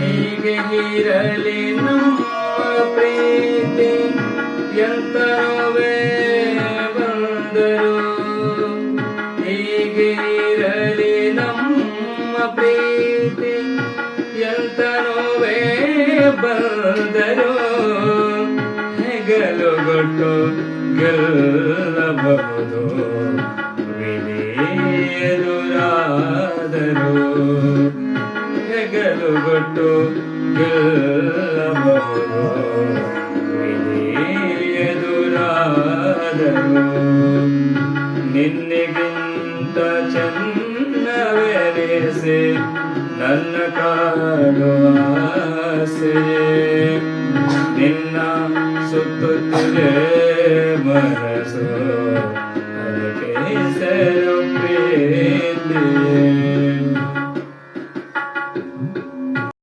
ಹೀಗೆ ಇರಲಿ ನಮ್ಮ ಪ್ರೀತಿ ಎಂತ ಬಂದರು. ಹೀಗೆ ಇರಲಿ ನಮ್ಮ ಪ್ರೀತಿ ಎಂತ ಬಂದರು. ಹೆಗಲು ಗೊಟ್ಟು ಬಿಟ್ಟು ಗೆಲ್ಲಬಹುದು ಎದುರಾದರು ನಿನ್ನೆಗಿಂತ ಚನ್ನವೆನಿಸಿ ನನ್ನ ಕಾಡುವ ಆಸೆ. ನಿನ್ನ ಸುತ್ತುತ್ತಿದೆ ಮನಸ್ಸು.